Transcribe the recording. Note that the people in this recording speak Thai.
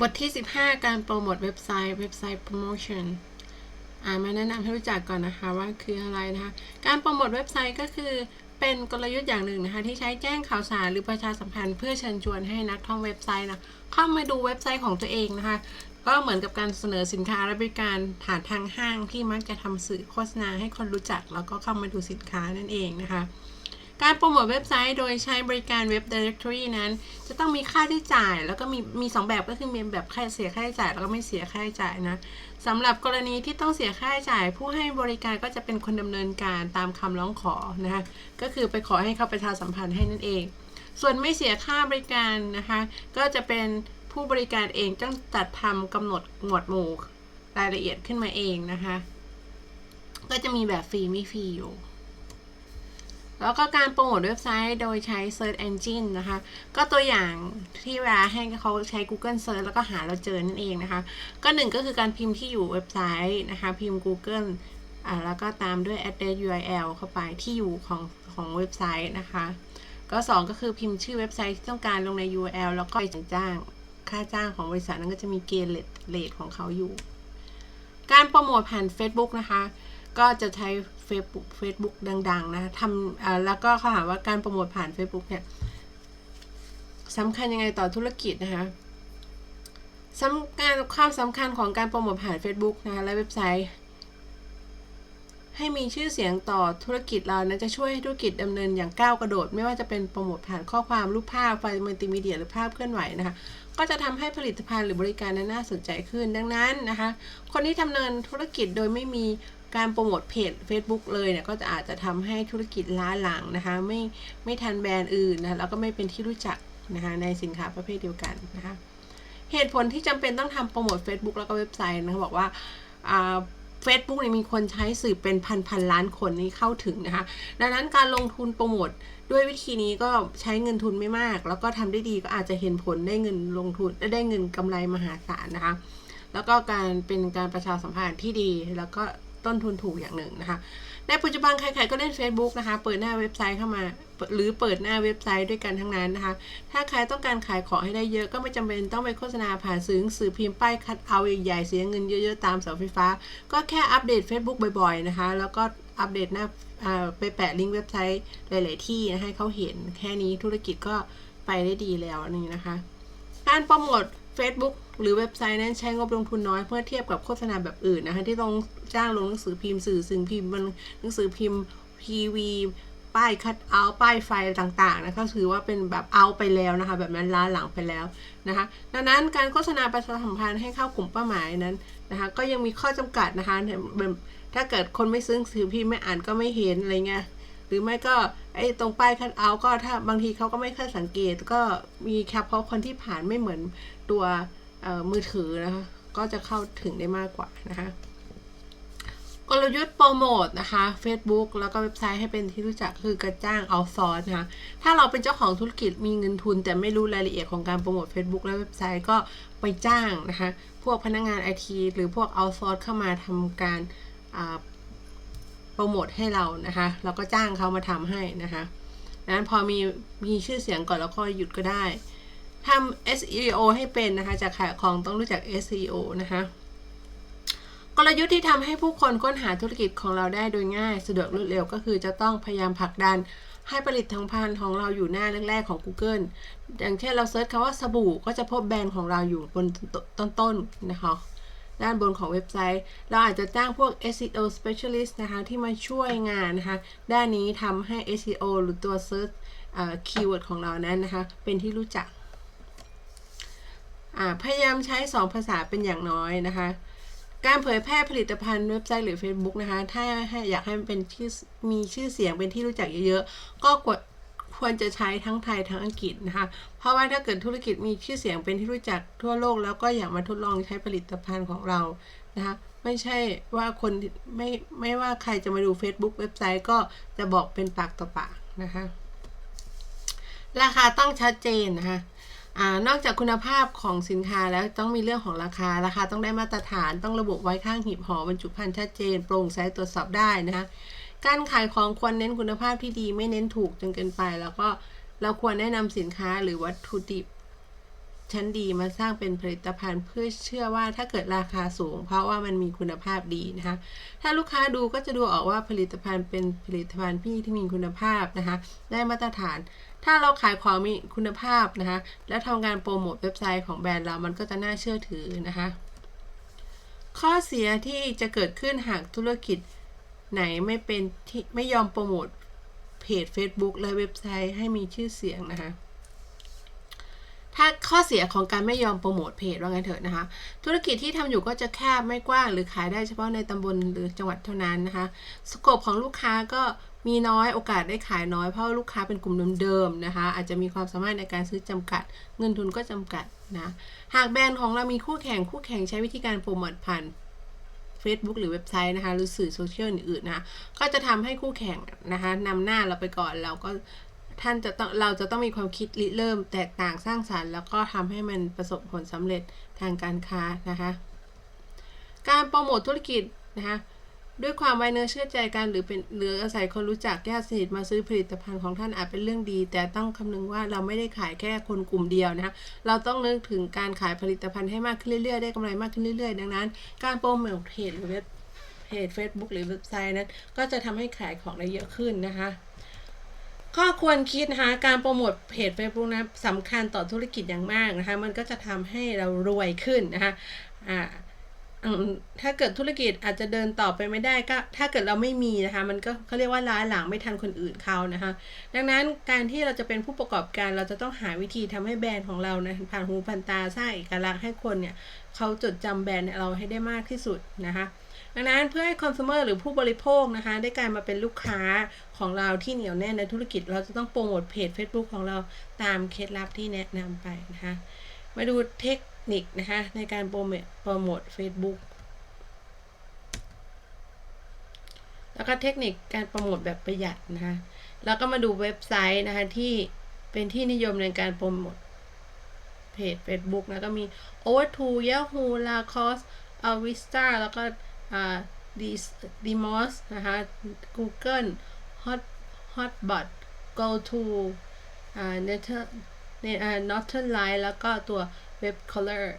บทที่ 15 การโปรโมทเว็บไซต์เว็บไซต์ promotion อ่ามาแนะนำให้รู้จักก่อนนะคะว่าคืออะไรนะคะ การโปรโมทเว็บไซต์ก็คือเป็นกลยุทธ์อย่างหนึ่งนะคะ ที่ใช้แจ้งข่าวสารหรือประชาสัมพันธ์เพื่อเชิญชวนให้นักท่องเว็บไซต์นะเข้ามาดูเว็บไซต์ของตัวเองนะคะ ก็เหมือนกับการเสนอสินค้าและบริการผ่านทางห้างที่มักจะทำสื่อโฆษณาให้คนรู้จัก แล้วก็เข้ามาดูสินค้านั่นเองนะคะ การโปรโมทเว็บไซต์โดยใช้บริการเว็บ Directory นั้น จะต้องมีค่าใช้จ่าย แล้วก็มีมีสองแบบก็คือมีแบบค่าเสียค่าใช้จ่ายแล้วก็ไม่เสียค่าใช้จ่ายนะสำหรับกรณีที่ต้องเสียค่าใช้จ่าย ผู้ให้บริการก็จะเป็นคนดำเนินการตามคำร้องขอนะคะก็คือไปขอให้เขาประชาสัมพันธ์ให้นั่นเอง ส่วนไม่เสียค่าบริการนะคะก็จะเป็นผู้บริการเองต้องจัดทำกำหนดหมวดหมู่รายละเอียดขึ้นมาเองนะคะ ก็จะมีแบบฟรีไม่ฟรีอยู่ แล้วก็การโปรโมทเว็บไซต์โดยใช้ Search Engine นะคะ ก็ตัวอย่างที่เวลาให้เขาใช้ Google Search แล้วก็หาเราเจอนั่นเองนะคะ ก็หนึ่งก็คือการพิมพ์ที่อยู่เว็บไซต์นะคะ พิมพ์ Google อ่าแล้วก็ตามด้วย address URL เข้าไปที่อยู่ของของเว็บไซต์นะคะ ก็ 2 ก็คือพิมพ์ชื่อเว็บไซต์ที่ต้องการลงใน URL แล้วก็จ้างค่าจ้างของบริษัทนั้นก็จะมีเกณฑ์เลทของเขาอยู่ การโปรโมทผ่าน Facebook นะคะ ก็จะใช้ Facebook Facebook ดัง ๆ นะทำแล้วก็เขาถามว่าการโปรโมทผ่าน Facebook เนี่ยสำคัญยังไงต่อธุรกิจนะคะสำคัญความสำคัญของการโปรโมทผ่าน Facebook นะคะและเว็บไซต์ ให้มีชื่อเสียงต่อธุรกิจเรานะจะช่วยให้ธุรกิจดำเนินอย่างก้าวกระโดด ไม่ว่าจะเป็นโปรโมทผ่านข้อความรูปภาพไฟล์มัลติมีเดียหรือภาพเคลื่อนไหวนะคะก็จะทำให้ผลิตภัณฑ์หรือบริการนั้นน่าสนใจขึ้นดังนั้นนะคะ คนที่ดำเนินธุรกิจโดยไม่มี การโปรโมทเพจ Facebook เลยเนี่ยก็จะอาจจะทำให้ธุรกิจล้าหลังนะคะไม่ไม่ทันแบรนด์อื่นนะแล้วก็ไม่เป็นที่รู้จักนะคะในสินค้าประเภทเดียวกันนะคะเหตุผลที่จำเป็นต้องทำโปรโมท Facebook แล้วก็เว็บไซต์นะคะบอกว่าเฟซบุ๊กเนี่ยมีคนใช้สื่อเป็นพันพันล้านคนนี้เข้าถึงนะคะ ดังนั้นการลงทุนโปรโมทด้วยวิธีนี้ก็ใช้เงินทุนไม่มาก แล้วก็ทำได้ดีก็อาจจะเห็นผลได้เงินลงทุนได้เงินกำไรมหาศาลนะคะ แล้วก็การเป็นการประชาสัมพันธ์ที่ดีแล้วก็ ต้นทุนถูกอย่างหนึ่งนะคะ ในปัจจุบันใครๆก็เล่น Facebook นะคะ เปิดหน้าเว็บไซต์เข้ามา หรือเปิดหน้าเว็บไซต์ด้วยกันทั้งนั้นนะคะ ถ้าใครต้องการขายของให้ได้เยอะก็ไม่จำเป็นต้องไปโฆษณาผ่านสื่อสื่อพิมพ์ป้ายคัดเอาใหญ่ๆเสียเงินเยอะๆตามเสาไฟฟ้า ก็แค่อัปเดต Facebook บ่อยๆนะคะ แล้วก็อัปเดตหน้าไปแปะลิงก์เว็บไซต์หลาย ๆ ที่นะให้เขาเห็นแค่นี้ธุรกิจก็ไปได้ดีแล้วนี่นะคะ การโปรโมท Facebook หรือเว็บไซต์นั้นใช้งบลงทุนน้อยเมื่อเทียบกับโฆษณาแบบอื่นนะคะที่ต้องจ้างลงหนังสือพิมพ์สื่อสิ่งพิมพ์บนหนังสือพิมพ์ทีวีป้ายคัดเอาป้ายไฟต่างๆนะคะถือว่าเป็นแบบเอาไปแล้วนะคะ แบบนั้นล้าหลังไปแล้วนะคะดังนั้นการโฆษณาประชาสัมพันธ์ให้เข้ากลุ่มเป้าหมายนั้นนะคะ ก็ยังมีข้อจำกัดนะคะถ้าเกิดคนไม่ซื้อหนังสือพิมพ์ไม่อ่านก็ไม่เห็นอะไรเงี้ย หรือไม่ก็ไอ้ตรงป้ายคัดเอาก็ถ้าบางทีเขาก็ไม่ค่อยสังเกต ก็มีแค่เพราะคนที่ผ่านไม่เหมือนตัวมือถือนะคะ ก็จะเข้าถึงได้มากกว่านะคะกลยุทธ์โปรโมทนะคะ Facebook แล้วก็เว็บไซต์ให้เป็นที่รู้จักคือกระจ้างเอาซอร์นะคะ ถ้าเราเป็นเจ้าของธุรกิจมีเงินทุน แต่ไม่รู้รายละเอียดของการโปรโมท Facebook และเว็บไซต์ก็ไปจ้างนะคะ พวกพนักงงานไอทีหรือพวกเอาซอร์เข้ามาทำการโป รโมทให้เรานะคะเราก็จ้างเขามาทำให้นะคะนั้นพอมีมีชื่อเสียงก่อนแล้วก็หยุดก็ได้ทำ SEO ให้เป็นนะคะจากขายของต้องรู้จัก SEO นะคะกลยุทธ์ที่ทำให้ผู้คนค้นหาธุรกิจของเราได้โดยง่าย สะดวกรวดเร็วก็คือจะต้องพยายามผลักดันให้ผลิตทั้งพันของเราอยู่หน้าแรก ๆ ของ Google อย่างเช่นเราเซิร์ชคำว่าสบู่ก็จะพบแบรนด์ของเราอยู่บนต้นๆนะคะ ด้านบนของเว็บไซต์ เราอาจจะจ้างพวก SEO specialist นะคะ ที่มาช่วยงานนะคะ ด้านนี้ทำให้ SEO หรือตัว search keyword ของเรานั้นนะคะ เป็นที่รู้จัก พยายามใช้ 2 ภาษาเป็นอย่างน้อยนะคะการเผยแพร่ผลิตภัณฑ์เว็บไซต์หรือ Facebook นะคะ ถ้าอยากให้มันเป็นที่มีชื่อเสียงเป็นที่รู้จักเยอะๆ ก็กด ควรจะใช้ทั้งไทยทั้งอังกฤษนะคะ เพราะว่าถ้าเกิดธุรกิจมีชื่อเสียงเป็นที่รู้จักทั่วโลกแล้วก็อยากมาทดลองใช้ผลิตภัณฑ์ของเรานะคะไม่ใช่ว่าคนไม่ไม่ว่าใครจะมาดู Facebook เว็บไซต์ก็จะบอกเป็นปากต่อปากนะคะราคาต้องชัดเจนนะคะอนอกจากคุณภาพของสินค้าแล้วต้องมีเรื่องของราคา ราคาต้องได้มาตรฐานต้องระบุไว้ข้างหีบห่อบรรจุภัณฑ์ชัดเจน โปร่งใสตรวจสอบได้นะคะ การขายของควรเน้นคุณภาพที่ดีไม่เน้นถูกจนเกินไป แล้วก็เราควรแนะนำสินค้าหรือวัตถุดิบ ชั้นดีมาสร้างเป็นผลิตภัณฑ์ เพื่อเชื่อว่าถ้าเกิดราคาสูง เพราะว่ามันมีคุณภาพดีนะคะ ถ้าลูกค้าดูก็จะดูออกว่าผลิตภัณฑ์เป็นผลิตภัณฑ์ที่ที่มีคุณภาพนะคะ ได้มาตรฐาน ถ้าเราขายของมีคุณภาพนะคะ และทำงานโปรโมทเว็บไซต์ของแบรนด์เรามันก็จะน่าเชื่อถือนะคะ ข้อเสียที่จะเกิดขึ้นหากธุรกิจ ไหนไม่เป็นที่ไม่ยอมโปรโมทเพจ Facebook และเว็บไซต์ให้มีชื่อเสียงนะคะถ้าข้อเสียของการไม่ยอมโปรโมทเพจว่าไงเถอะนะคะ ธุรกิจที่ทำอยู่ก็จะแคบไม่กว้าง หรือขายได้เฉพาะในตำบลหรือจังหวัดเท่านั้นนะคะสโคปของลูกค้าก็มีน้อยโอกาสได้ขายน้อยเพราะลูกค้าเป็นกลุ่มเดิมๆนะคะ อาจจะมีความสามารถในการซื้อจำกัด เงินทุนก็จำกัดนะหากแบรนด์ของเรามีคู่แข่งคู่แข่งใช้วิธีการโปรโมทผ่าน Facebook หรือเว็บไซต์นะคะ หรือสื่อโซเชียลอื่นๆนะคะก็จะทำให้คู่แข่งนะคะนำหน้าเราไปก่อนเราก็ท่านจะต้องเราจะต้องมีความคิดริเริ่มแตกต่างสร้างสารรค์ แล้วก็ทำให้มันประสบผลสำเร็จทางการค้านะคะ การโปรโมทธุรกิจนะคะ ด้วยความไว้เนื้อเชื่อใจกันหรือเป็นหรืออาศัยคนรู้จักญาติสนิทมาซื้อผลิตภัณฑ์ของท่านอาจเป็นเรื่องดี แต่ต้องคำนึงว่าเราไม่ได้ขายแค่คนกลุ่มเดียวนะคะเราต้องนึกถึงการขายผลิตภัณฑ์ให้มากขึ้นเรื่อยๆได้กำไรมากขึ้นเรื่อยๆ ดังนั้น การโปรโมทเพจหรือเว็บเพจ Facebook หรือเว็บไซต์นั้น ก็จะทำให้ขายของได้เยอะขึ้นนะคะข้อควรคิดนะคะการโปรโมทเพจ Facebook นะสำคัญต่อธุรกิจอย่างมากนะคะ มันก็จะทำให้เรารวยขึ้นนะคะอ่า ถ้าเกิดธุรกิจอาจจะเดินต่อไปไม่ได้ก็ ถ้าเกิดเราไม่มีนะคะ มันก็เขาเรียกว่าล้าหลังไม่ทันคนอื่นเขานะคะ ดังนั้นการที่เราจะเป็นผู้ประกอบการเราจะต้องหาวิธีทำให้แบรนด์ของเรานะผ่านหูผ่านตาสร้างเอกลักษณ์ให้คนเนี่ยเขาจดจำแบรนด์เราให้ได้มากที่สุดนะคะดังนั้นเพื่อให้คอน sumer หรือผู้บริโภคนะคะ ได้กลายมาเป็นลูกค้าของเราที่เหนียวแน่นในธุรกิจ เราจะต้องโปรโมทเพจ Facebook ของเราตามเคล็ดลับที่แนะนำไปนะคะ มาดูเทค นิคนะคะในการโปรโมทโปรโมท Facebook แล้วก็เทคนิคการโปรโมทแบบประหยัดนะคะแล้วก็มาดูเว็บไซต์นะคะที่เป็นที่นิยมในการโปรโมทเพจ Facebook นะก็มี Over2 Yahoo Lacoste Avista แล้วก็อ่า Demos นะคะ Google Hot Hotbot GoTo อ่า Netter เนี่ยอ่า Northern Light แล้วก็ตัว Web Color